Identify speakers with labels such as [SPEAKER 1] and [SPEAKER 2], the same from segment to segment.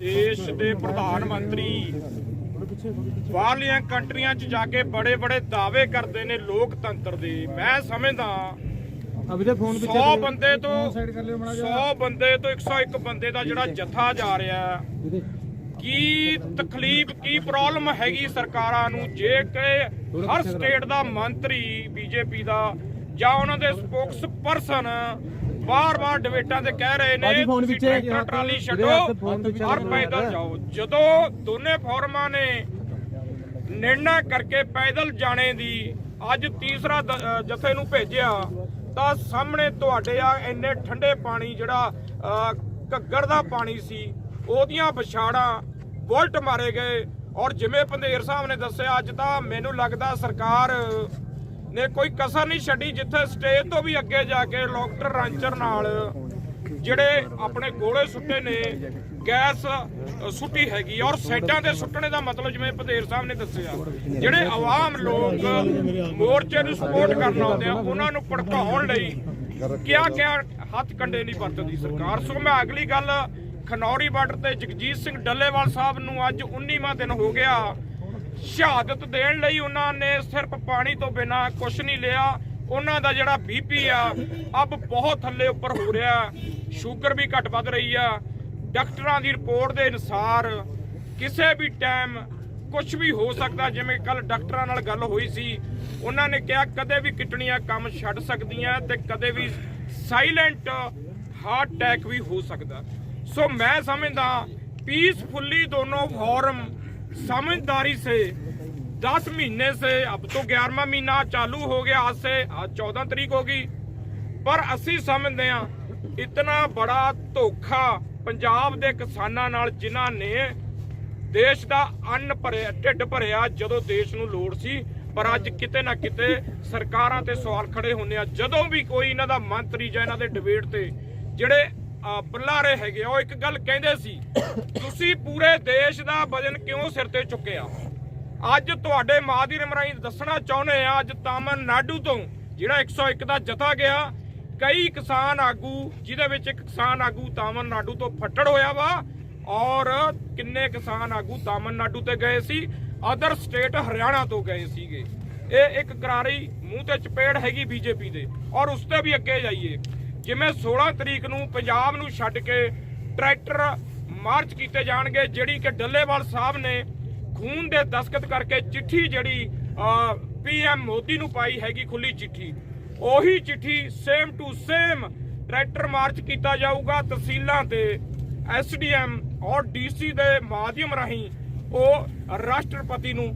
[SPEAKER 1] ਦੇਸ਼ ਦੇ ਪ੍ਰਧਾਨ ਮੰਤਰੀ। ਬਾਹਰਲੀਆਂ ਕੰਟਰੀਆਂ 'ਚ ਜਾ ਕੇ ਬੜੇ ਬੜੇ ਦਾਅਵੇ ਕਰਦੇ ਨੇ ਲੋਕਤੰਤਰ ਦੇ। ਮੈਂ ਸਮਝਦਾ
[SPEAKER 2] ਅਭੀ ਦੇ ਫੋਨ
[SPEAKER 1] 100 ਬੰਦੇ ਤੋਂ 100 ਬੰਦੇ ਤੋਂ 101 ਬੰਦੇ ਦਾ ਜਿਹੜਾ ਜਥਾ ਜਾ ਰਿਹਾ ਕੀ ਤਕਲੀਫ ਕੀ ਪ੍ਰੋਬਲਮ ਹੈਗੀ ਸਰਕਾਰਾਂ ਨੂੰ? ਜੇ ਕਿ ਹਰ ਸਟੇਟ ਦਾ ਮੰਤਰੀ ਬੀਜੇਪੀ ਦਾ ਜਾਂ ਉਹਨਾਂ ਦੇ ਸਪੋਕਸ ਪਰਸਨ ਵਾਰ-ਵਾਰ ਡਿਬੇਟਾਂ ਤੇ ਕਹਿ ਰਹੇ ਨੇ ਤੁਸੀਂ ਟਰੈਕਟਰ ਟਰਾਲੀ ਛੱਡੋ ਔਰ। ਪੈਦਲ ਜਾਓ ਜਦੋਂ ਦੋਨੇ ਫੋਰਮਾਂ ਨੇ ਨਿਰਣਾ ਕਰਕੇ ਪੈਦਲ ਜਾਣੇ ਦੀ ਅੱਜ ਤੀਸਰਾ ਜਥੇ ਨੂੰ ਭੇਜਿਆ ਤਾਂ ਸਾਹਮਣੇ ਤੁਹਾਡੇ ਆ ਇੰਨੇ ਠੰਡੇ ਪਾਣੀ ਜਿਹੜਾ ਅ, ਘੱਗਰ ਦਾ ਪਾਣੀ ਸੀ ਉਹਦੀਆਂ ਵਿਛਾੜਾਂ ਬੁਲਟ ਮਾਰੇ ਗਏ ਔਰ ਜਿਵੇਂ ਪੰਧੇਰ ਸਾਹਿਬ ਨੇ ਦੱਸਿਆ ਅੱਜ ਤਾਂ ਮੈਨੂੰ ਲੱਗਦਾ ਸਰਕਾਰ ਨੇ ਕੋਈ ਕਸਰ ਨਹੀਂ ਛੱਡੀ ਜਿੱਥੇ ਸਟੇਜ ਤੋਂ ਵੀ ਅੱਗੇ ਜਾ ਕੇ ਡਾਕਟਰ ਰਾਂਚਰ ਨਾਲ ਜਿਹੜੇ ਆਪਣੇ ਗੋਲੇ ਸੁੱਟੇ ਨੇ, ਗੈਸ ਸੁੱਟੀ ਹੈਗੀ ਔਰ ਸਾਈਡਾਂ ਤੇ ਸੁੱਟਣੇ ਦਾ ਮਤਲਬ ਜਿਵੇਂ ਪਧੇਰ ਸਾਹਿਬ ਨੇ ਦੱਸਿਆ। ਜਿਹੜੇ ਆਵਾਮ ਲੋਕ ਮੋਰਚੇ ਨੂੰ ਸਪੋਰਟ ਕਰਨ ਆਉਂਦੇ ਆ, ਉਹਨਾਂ ਨੂੰ ਭੜਕਾਉਣ ਲਈ ਕਿਆ ਕਿਆ ਹੱਥ ਕੰਡੇ ਨਹੀਂ ਵਰਤਦੀ ਸਰਕਾਰ। ਸੋ ਮੈਂ ਅਗਲੀ ਗੱਲ ਖਨੌਰੀ ਬਾਰਡਰ ਤੇ ਜਗਜੀਤ ਸਿੰਘ ਡੱਲੇਵਾਲ ਸਾਹਿਬ ਨੂੰ ਅੱਜ 19ਵਾਂ ਦਿਨ ਹੋ ਗਿਆ। ਸ਼ਹਾਦਤ ਦੇਣ ਲਈ ਉਹਨਾਂ ਨੇ ਸਿਰਫ ਪਾਣੀ ਤੋਂ ਬਿਨਾ ਕੁਝ ਨਹੀਂ ਲਿਆ। ਉਹਨਾਂ ਦਾ ਜਿਹੜਾ ਬੀਪੀ ਆ, ਅਬ ਬਹੁਤ ਥੱਲੇ ਉੱਪਰ ਹੋ ਰਿਹਾ। ਸ਼ੂਗਰ ਵੀ ਘਟ ਵੱਧ ਰਹੀ ਆ। ਡਾਕਟਰਾਂ ਦੀ ਰਿਪੋਰਟ ਦੇ ਅਨੁਸਾਰ ਕਿਸੇ ਵੀ ਟਾਈਮ ਕੁਝ ਵੀ ਹੋ ਸਕਦਾ, ਜਿਵੇਂ ਕੱਲ ਡਾਕਟਰਾਂ ਨਾਲ ਗੱਲ ਹੋਈ ਸੀ, ਉਹਨਾਂ ਨੇ ਕਿਹਾ ਕਦੇ ਵੀ ਕਿਡਨੀਆਂ ਕੰਮ ਛੱਡ ਸਕਦੀਆਂ ਤੇ ਕਦੇ ਵੀ ਸਾਇਲੈਂਟ ਹਾਰਟ ਅਟੈਕ ਵੀ ਹੋ ਸਕਦਾ। ਸੋ ਮੈਂ ਸਮਝਦਾ ਪੀਸਫੁਲੀ ਦੋਨੋਂ ਫੋਰਮ समझदारी से 10 महीने से अब तो 11वां महीना चालू हो गया आज से आज 14 तरीक होगी ਪਰ ਅਸੀਂ ਸਮਝਦੇ ਹਾਂ ਇਤਨਾ ਬੜਾ ਧੋਖਾ ਪੰਜਾਬ ਦੇ ਕਿਸਾਨਾਂ ਨਾਲ ਜਿਨ੍ਹਾਂ ਨੇ ਦੇਸ਼ ਦਾ ਅੰਨ ਭਰਿਆ ਢਿੱਡ ਭਰਿਆ ਜਦੋਂ ਦੇਸ਼ ਨੂੰ ਲੋੜ ਸੀ ਪਰ ਅੱਜ ਕਿਤੇ ਨਾ ਕਿਤੇ ਸਰਕਾਰਾਂ ਤੇ ਸਵਾਲ ਖੜੇ ਹੁੰਦੇ ਆ ਜਦੋਂ ਵੀ ਕੋਈ ਇਹਨਾਂ ਦਾ ਮੰਤਰੀ ਜਾਂ ਇਹਨਾਂ ਦੇ ਡਿਬੇਟ ਤੇ ਜਿਹੜੇ ਅਹ, ਬੁਲਾਰੇ ਹੈਗੇ ਉਹ ਇੱਕ ਗੱਲ ਕਹਿੰਦੇ ਸੀ, ਤੁਸੀਂ ਪੂਰੇ ਦੇਸ਼ ਦਾ ਵਜਨ ਕਿਉਂ ਸਿਰ ਤੇ ਚੁੱਕਿਆ? ਅੱਜ ਤੁਹਾਡੇ ਮਾਧਿਅਮ ਰਾਹੀਂ ਦੱਸਣਾ ਚਾਹੁੰਦੇ ਆ, ਅੱਜ ਤਾਮਿਲਨਾਡੂ ਤੋਂ, ਜਿਹੜਾ 101 ਦਾ ਜਥਾ ਗਿਆ, ਕਈ ਕਿਸਾਨ ਆਗੂ, ਜਿਹਦੇ ਵਿੱਚ ਇੱਕ ਕਿਸਾਨ ਆਗੂ ਤਾਮਿਲਨਾਡੂ ਤੋਂ ਫੱਟੜ ਹੋਇਆ ਵਾ, ਔਰ ਕਿੰਨੇ ਕਿਸਾਨ ਆਗੂ ਤਾਮਿਲਨਾਡੂ ਤੇ ਗਏ ਸੀ ਅਦਰ ਸਟੇਟ ਹਰਿਆਣਾ ਤੋਂ ਗਏ ਸੀਗੇ। ਇਹ ਇੱਕ ਕਰਾਰੀ ਮੂੰਹ ਤੇ ਚਪੇੜ ਹੈਗੀ ਬੀਜੇਪੀ ਦੇ, ਔਰ ਉਸ ਤੇ ਵੀ ਅੱਗੇ ਜਾਈਏ। ਜਿਵੇਂ 16 ਤਰੀਕ ਨੂੰ ਪੰਜਾਬ ਨੂੰ ਛੱਡ ਕੇ ਟਰੈਕਟਰ ਮਾਰਚ ਕੀਤੇ ਜਾਣਗੇ, ਜਿਹੜੀ ਕਿ ਡੱਲੇਵਾਲ ਸਾਹਿਬ ਨੇ ਖੂਨ ਦੇ ਦਸਖਤ ਕਰਕੇ ਚਿੱਠੀ ਜਿਹੜੀ ਪੀਐਮ ਮੋਦੀ ਨੂੰ ਪਾਈ ਹੈਗੀ ਖੁੱਲੀ ਚਿੱਠੀ। ਉਹੀ ਚਿੱਠੀ same to same tractor march ਕੀਤਾ ਜਾਊਗਾ, ਤਹਿਸੀਲਾਂ ਤੇ ਐਸਡੀਐਮ ਔਰ ਡੀਸੀ ਦੇ ਮਾਧਿਅਮ ਰਾਹੀਂ ਉਹ ਰਾਸ਼ਟਰਪਤੀ ਨੂੰ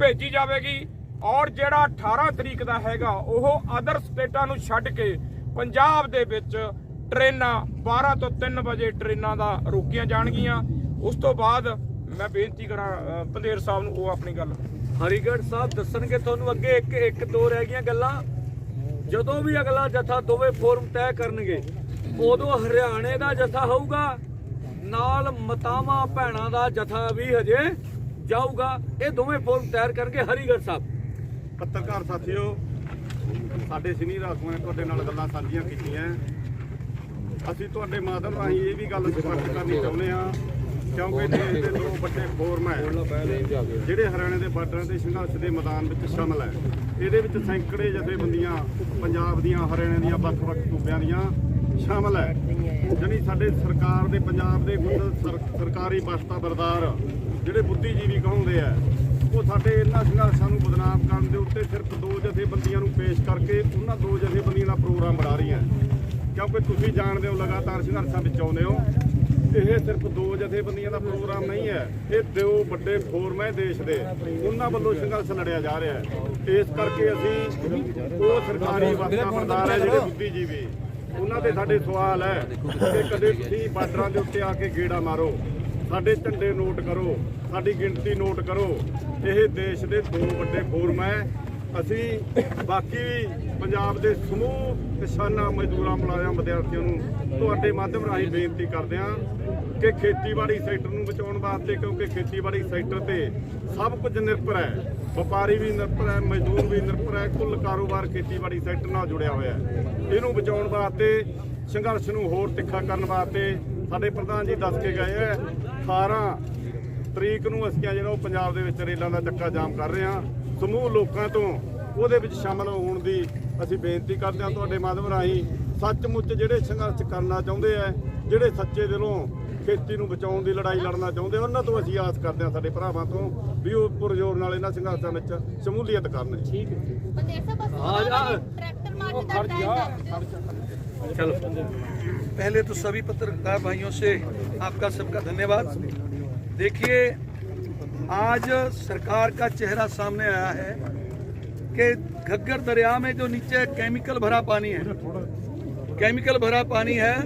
[SPEAKER 1] ਭੇਜੀ ਜਾਵੇਗੀ। ਔਰ ਜਿਹੜਾ 18 ਤਰੀਕ ਦਾ ਹੈਗਾ, ਉਹ ਅਦਰ ਸਟੇਟਾਂ ਨੂੰ ਛੱਡ ਕੇ ਪੰਜਾਬ ਦੇ ਵਿੱਚ ਟ੍ਰੇਨਾਂ 12 ਤੋਂ 3 ਵਜੇ ਟ੍ਰੇਨਾਂ ਦਾ ਰੋਕੀਆਂ ਜਾਣਗੀਆਂ। ਉਸ ਤੋਂ ਬਾਅਦ ਮੈਂ ਬੇਨਤੀ ਕਰਾਂ ਅ, ਪੰਧੇਰ ਸਾਹਿਬ ਨੂੰ ਉਹ ਆਪਣੀ ਗੱਲ।
[SPEAKER 3] ਹਰੀਗੜ੍ਹ ਸਾਹਿਬ ਦੱਸਣਗੇ ਤੁਹਾਨੂੰ ਅੱਗੇ ਇੱਕ ਇੱਕ ਦੋ ਰਹਿ ਗਈਆਂ ਗੱਲਾਂ। ਜਦੋਂ ਵੀ ਅਗਲਾ ਜਥਾ ਦੋਵੇਂ ਫੋਰਮ ਤੈਅ ਕਰਨਗੇ ਉਦੋਂ ਹਰਿਆਣੇ ਦਾ ਜਥਾ ਹੋਊਗਾ ਨਾਲ ਮਤਾਵਾਂ ਭੈਣਾਂ ਦਾ ਜਥਾ ਵੀ ਹਜੇ ਜਾਊਗਾ। ਇਹ ਦੋਵੇਂ ਫੋਰਮ ਤੈਅ ਕਰਨਗੇ ਹਰੀਗੜ੍ਹ ਸਾਹਿਬ।
[SPEAKER 4] ਪੱਤਰਕਾਰ ਸਾਥੀਓ ਸਾਡੇ ਸੀਨੀਅਰ ਆਗੂਆਂ ਨੇ ਤੁਹਾਡੇ ਨਾਲ ਗੱਲਾਂ ਸਾਂਝੀਆਂ ਕੀਤੀਆਂ। ਅਸੀਂ ਤੁਹਾਡੇ ਮਾਧਿਅਮ ਰਾਹੀਂ ਇਹ ਵੀ ਗੱਲ ਸਪਸ਼ਟ ਕਰਨੀ ਚਾਹੁੰਦੇ ਹਾਂ, ਕਿਉਂਕਿ ਦੇਸ਼ ਦੇ ਦੋ ਵੱਡੇ ਫੋਰਮ ਹੈ। ਜਿਹੜੇ ਹਰਿਆਣੇ ਦੇ ਬਾਰਡਰਾਂ ਤੇ ਸੰਘਰਸ਼ ਦੇ ਮੈਦਾਨ ਵਿੱਚ ਸ਼ਾਮਲ ਹੈ। ਇਹਦੇ ਵਿੱਚ ਸੈਂਕੜੇ ਜਥੇਬੰਦੀਆਂ ਪੰਜਾਬ ਦੀਆਂ, ਹਰਿਆਣੇ ਦੀਆਂ ਵੱਖ-ਵੱਖ ਸੂਬਿਆਂ ਦੀਆਂ ਸ਼ਾਮਲ ਹੈ। ਜਾਣੀ ਸਾਡੇ ਸਰਕਾਰ ਦੇ ਪੰਜਾਬ ਦੇ ਗੁੰਡ ਸਰ- ਸਰਕਾਰੀ ਬਸਤਾ ਬਰਦਾਰ, ਜਿਹੜੇ ਬੁੱਧੀਜੀਵੀ ਕਹਾਉਂਦੇ ਆ ਉਹ ਸਾਡੇ ਇਹਨਾਂ ਸੰਘਰਸ਼ਾਂ ਨੂੰ ਬਦਨਾਮ ਕਰਨ ਦੇ ਉੱਤੇ ਸਿਰਫ ਦੋ ਜਥੇਬੰਦੀਆਂ ਨੂੰ ਪੇਸ਼ ਕਰਕੇ ਉਹਨਾਂ ਦੋ ਜਥੇਬੰਦੀਆਂ ਦਾ ਪ੍ਰੋਗਰਾਮ ਬਣਾ ਰਹੀਆਂ। ਕਿਉਂਕਿ ਤੁਸੀਂ ਜਾਣਦੇ ਹੋ ਲਗਾਤਾਰ ਸੰਘਰਸ਼ਾਂ ਵਿੱਚ ਆਉਂਦੇ ਹੋ ਇਹ ਸਿਰਫ ਦੋ ਜਥੇਬੰਦੀਆਂ ਦਾ ਪ੍ਰੋਗਰਾਮ ਨਹੀਂ ਹੈ ਇਹ ਦੋ ਵੱਡੇ ਫੋਰਮ ਹੈ ਦੇਸ਼ ਦੇ। ਉਹਨਾਂ ਵੱਲੋਂ ਸੰਘਰਸ਼ ਲੜਿਆ ਜਾ ਰਿਹਾ ਹੈ। ਇਸ ਕਰਕੇ ਅਸੀਂ ਉਹ ਸਰਕਾਰੀ ਵਸਤਾਂ ਪ੍ਰਦਾਨ ਹੈ ਜਿਹੜੇ ਬੁੱਧੀਜੀਵੀ ਉਹਨਾਂ ਤੇ ਸਾਡੇ ਸਵਾਲ ਹੈ ਕਿ ਕਦੇ ਤੁਸੀਂ ਬਾਰਡਰਾਂ ਦੇ ਉੱਤੇ ਆ ਕੇ ਗੇੜਾ ਮਾਰੋ। ਸਾਡੇ ਝੰਡੇ ਨੋਟ ਕਰੋ, ਸਾਡੀ ਗਿਣਤੀ ਨੋਟ ਕਰੋ। ਇਹ ਦੇਸ਼ ਦੇ ਦੋ ਵੱਡੇ ਫੋਰਮ ਹੈ ਅਸੀਂ ਬਾਕੀ ਵੀ ਪੰਜਾਬ ਦੇ ਸਮੂਹ ਕਿਸਾਨਾਂ, ਮਜ਼ਦੂਰਾਂ, ਮੁਲਾਜ਼ਮ, ਵਿਦਿਆਰਥੀਆਂ ਨੂੰ ਤੁਹਾਡੇ ਮਾਧਿਅਮ ਰਾਹੀਂ ਬੇਨਤੀ ਕਰਦੇ ਹਾਂ ਕਿ ਖੇਤੀਬਾੜੀ ਸੈਕਟਰ ਨੂੰ ਬਚਾਉਣ ਵਾਸਤੇ, ਕਿਉਂਕਿ ਖੇਤੀਬਾੜੀ ਸੈਕਟਰ ਤੇ ਸਭ ਕੁਝ ਨਿਰਭਰ ਹੈ ਵਪਾਰੀ ਵੀ ਨਿਰਭਰ ਹੈ ਮਜ਼ਦੂਰ ਵੀ ਨਿਰਭਰ ਹੈ ਕੁੱਲ ਕਾਰੋਬਾਰ ਖੇਤੀਬਾੜੀ ਸੈਕਟਰ ਨਾਲ ਜੁੜਿਆ ਹੋਇਆ ਹੈ ਇਹਨੂੰ ਬਚਾਉਣ ਵਾਸਤੇ ਸੰਘਰਸ਼ ਨੂੰ ਹੋਰ ਤਿੱਖਾ ਕਰਨ ਵਾਸਤੇ ਸਾਡੇ ਪ੍ਰਧਾਨ ਜੀ ਦੱਸ ਕੇ ਗਏ ਹੈ 18 ਤਰੀਕ ਨੂੰ ਅਸੀਂ ਆ ਜਿਹੜਾ ਉਹ ਪੰਜਾਬ ਦੇ ਵਿੱਚ ਰੇਲਾਂ ਦਾ ਚੱਕਾ ਜਾਮ ਕਰ ਰਹੇ ਹਾਂ। ਸਮੂਹ ਲੋਕਾਂ ਤੋਂ ਉਹਦੇ ਵਿੱਚ ਸ਼ਾਮਲ ਹੋਣ ਦੀ ਅਸੀਂ ਬੇਨਤੀ ਕਰਦੇ ਹਾਂ ਤੁਹਾਡੇ ਮਾਧਵ ਰਾਹੀਂ। ਸੱਚਮੁੱਚ ਜਿਹੜੇ ਸੰਘਰਸ਼ ਕਰਨਾ ਚਾਹੁੰਦੇ ਆ ਜਿਹੜੇ ਸੱਚੇ ਦਿਲੋਂ ਖੇਤੀ ਨੂੰ ਬਚਾਉਣ ਦੀ ਲੜਾਈ ਲੜਨਾ ਚਾਹੁੰਦੇ ਆ, ਉਹਨਾਂ ਤੋਂ ਅਸੀਂ ਆਸ ਕਰਦੇ ਹਾਂ ਸਾਡੇ ਭਰਾਵਾਂ ਤੋਂ ਵੀ ਉਹ ਪੁਰਜੋਰ ਨਾਲ ਇਹਨਾਂ ਸੰਘਰਸ਼ਾਂ ਵਿੱਚ ਸ਼ਮੂਲੀਅਤ ਕਰਨ
[SPEAKER 5] ਬਸ। ਟਰੈਕਟਰ ਮਾਰਚ ਦਾ ਟਾਈਮ ਦੱਸ ਦਿਓ
[SPEAKER 6] पहले तो सभी पत्रकार भाइयों से आपका सबका धन्यवाद। देखिए, आज सरकार का चेहरा सामने आया है कि घग्गर दरिया में जो नीचे केमिकल भरा पानी है, केमिकल भरा पानी है,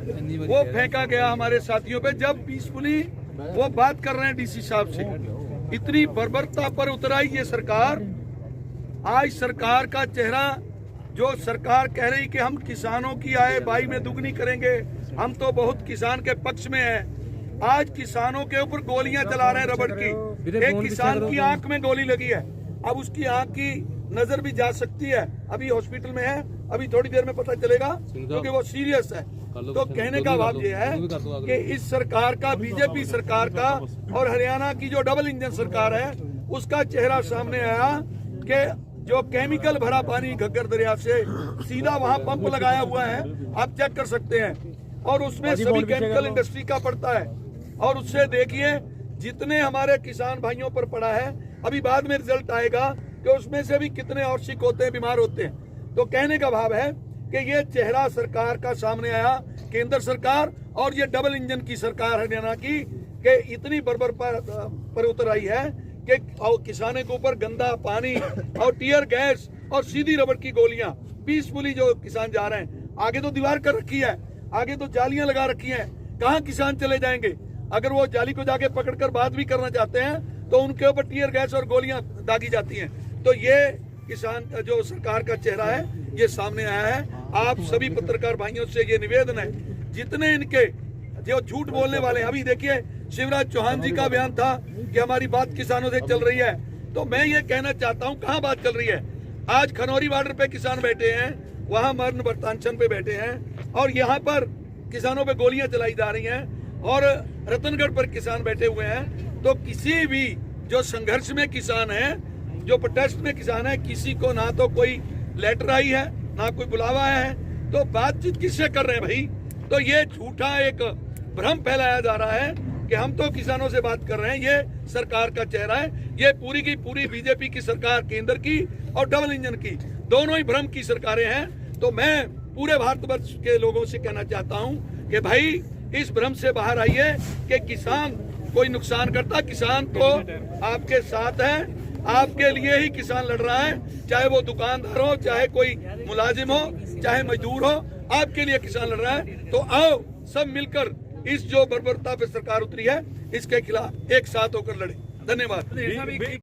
[SPEAKER 6] वो फेंका गया हमारे साथियों पे। जब पीसफुली वो बात कर रहे हैं डीसी साहब से, इतनी बर्बरता पर उतराई ये सरकार। आज सरकार का चेहरा, जो सरकार कह रही कि हम किसानों की आय बाई में दुगनी करेंगे हम तो बहुत किसान के पक्ष में है। आज किसानों के ऊपर गोलियाँ चला रहे हैं रबड़ की। एक किसान की आँख में गोली लगी है। अब उसकी आँख की नज़र भी जा सकती है। अभी हॉस्पिटल में है। अभी थोड़ी देर में पता चलेगा क्योंकि वो सीरियस है। तो कहने का भाव ये है कि इस सरकार का बीजेपी सरकार का और हरियाणा की जो डबल इंजन सरकार है उसका चेहरा सामने आया कि जो केमिकल भरा पानी घग्गर दरिया से सीधा वहाँ पंप लगाया हुआ है। आप चेक कर सकते हैं। और उसमें सभी केमिकल इंडस्ट्री का पड़ता है। और उससे देखिए जितने हमारे किसान भाइयों पर पड़ा है अभी बाद में रिज़ल्ट आएगा कि उसमें से भी कितने और सिक होते हैं बीमार होते हैं। तो कहने का भाव है कि ये चेहरा सरकार का सामने आया केंद्र सरकार और ये डबल इंजन की सरकार हरियाणा की कि इतनी बर्बर पर, पर उतर आई है कि किसानों के ऊपर गंदा पानी और टीयर गैस और सीधी रबड़ की गोलियाँ पीसफुली जो किसान जा रहे हैं आगे तो दीवार कर रखी है। आगे तो जालियाँ लगा रखी हैं। कहाँ किसान चले जाएँगे? अगर वो जाली को जाके पकड़कर बात भी करना चाहते हैं तो उनके ऊपर टीयर गैस और गोलियाँ दागी जाती हैं। तो ये किसान, जो सरकार का चेहरा है, ये सामने आया है। आप सभी पत्रकार भाइयों से ये निवेदन है, जितने इनके जो झूठ बोलने वाले अभी देखिए, शिवराज चौहान जी का बयान था कि हमारी बात किसानों से चल रही है। तो मैं ये कहना चाहता हूँ, कहाँ बात चल रही है? आज खनौरी बॉर्डर पे किसान बैठे हैं, वहाँ मरण वर्तांचन पे बैठे हैं। और यहाँ पर किसानों पे गोलियाँ चलाई जा रही हैं और रतनगढ़ पर किसान बैठे हुए हैं। तो किसी भी जो संघर्ष में किसान है, जो प्रोटेस्ट में किसान है, किसी को ना तो कोई लेटर आई है, ना कोई बुलावा आया है। तो बातचीत किससे कर रहे हैं भाई? तो ये झूठा एक भ्रम फैलाया जा रहा है कि हम तो किसानों से बात कर रहे हैं, ये सरकार का चेहरा है, ये पूरी की पूरी बीजेपी की सरकार, केंद्र की और डबल इंजन की। दोनों ही भ्रम की सरकारें हैं। तो मैं पूरे भारतवर्ष के लोगों से कहना चाहता हूँ कि भाई, इस भ्रम से बाहर आइए कि किसान कोई नुकसान करता, किसान तो आपके साथ है, आपके लिए ही किसान लड़ रहा है, चाहे वो दुकानदार हो, चाहे कोई मुलाजिम हो, चाहे मजदूर हो, आपके लिए किसान लड़ रहा है। तो आओ, सब मिलकर इस जो बर्बरता पे सरकार उतरी है, इसके खिलाफ एक साथ होकर लड़े। धन्यवाद।